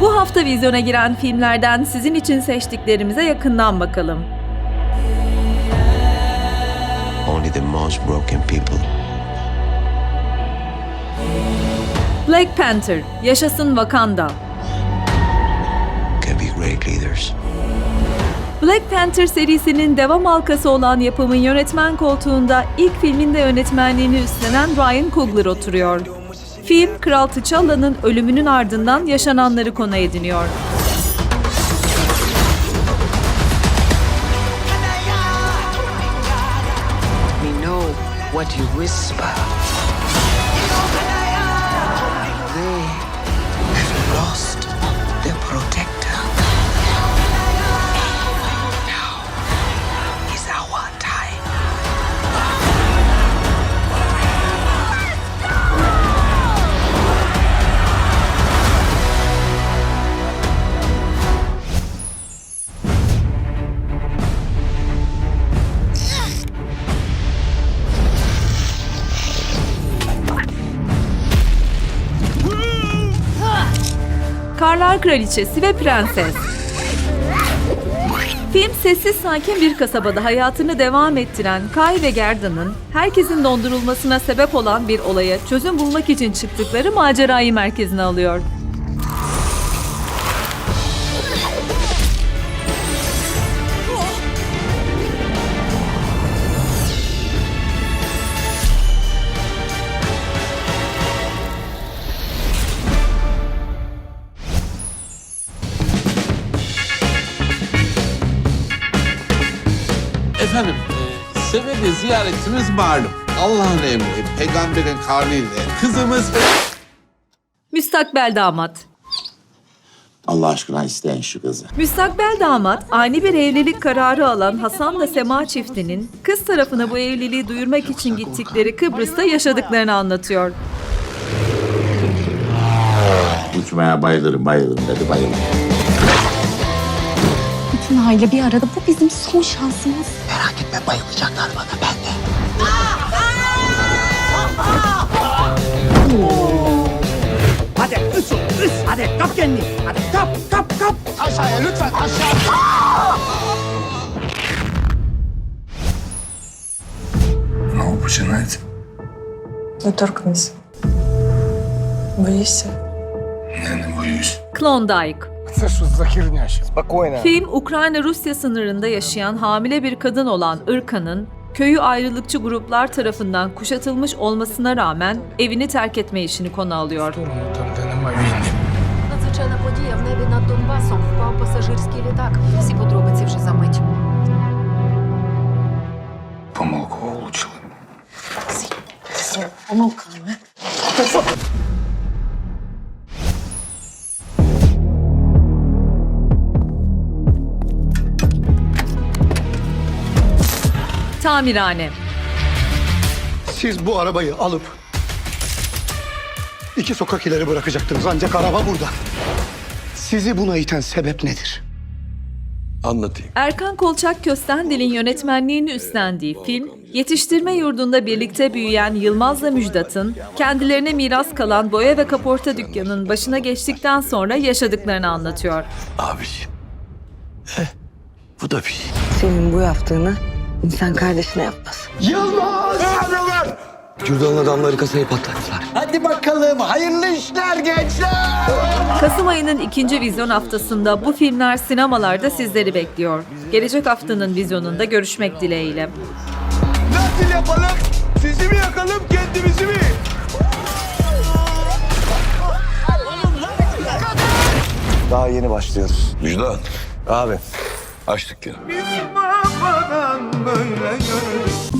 Bu hafta vizyona giren filmlerden sizin için seçtiklerimize yakından bakalım. Only the most broken people Black Panther, Yaşasın Wakanda. can be great leaders. Black Panther serisinin devam halkası olan yapımın yönetmen koltuğunda ilk filminde yönetmenliğini üstlenen Ryan Coogler oturuyor. Film, Kral T'Challa'nın ölümünün ardından yaşananları konu ediniyor. We know what you whisper. Karlar Kraliçesi ve Prenses. Film sessiz sakin bir kasabada hayatını devam ettiren Kay ve Gerda'nın herkesin dondurulmasına sebep olan bir olaya çözüm bulmak için çıktıkları macerayı merkezine alıyor. Efendim, e, sebebi ziyaretimiz malum. Allah'ın emri, peygamberin kavliyle kızımız... Müstakbel damat. Allah aşkına isteyin şu kızı. Müstakbel damat ani bir evlilik kararı alan Hasan'la Sema çiftinin kız tarafına bu evliliği duyurmak için gittikleri Kıbrıs'ta yaşadıklarını anlatıyor. Uçmaya bayılırım bayılırım dedi bayılırım. Bütün aile bir arada. Bu bizim son şansımız. Merak etme bayılacaklar bana ben de. Hadi üç, üç. Hadi kap kendini. Hadi kap, kap, kap. Aşağıya lütfen aşağı. Знову починається. Не торкнись. Боїшся? Я не боюсь. Klondike. Це що за херня ще? Спокійно. Film, Ukrayna-Rusya sınırında yaşayan hamile bir kadın olan Irka'nın köyü ayrılıkçı gruplar tarafından kuşatılmış olmasına rağmen evini terk etme işini konu alıyor. Там, де нема війни. Надзвичайна подія в небі над Донбасом впав пасажирський літак. Всі подробиці вже за мить. Помилку влучили. Помилками. Tamirhane. Siz bu arabayı alıp iki sokak ileri bırakacaktınız ancak araba burada. Sizi buna iten sebep nedir? Anlatayım. Erkan Kolçak Köstendil'in yönetmenliğini üstlendiği film, yetiştirme yurdunda birlikte büyüyen Yılmaz'la Müjdat'ın kendilerine miras kalan boya ve kaporta dükkanının başına geçtikten sonra yaşadıklarını anlatıyor. Abiciğim. Eh, bu da bir şey. Senin bu yaptığını insan kardeşine yapmaz. Kürdan'ın adamları kasayı patlattılar. Hadi bakalım hayırlı işler gençler. Kasım ayının ikinci vizyon haftasında bu filmler sinemalarda sizleri bekliyor. Gelecek haftanın vizyonunda görüşmek dileğiyle. Nasıl yapalım? Sizi mi yakalım kendimizi mi? Daha yeni başlıyoruz. Müjdan. Abi. Açtık. Bizim babadan böyle görürüz.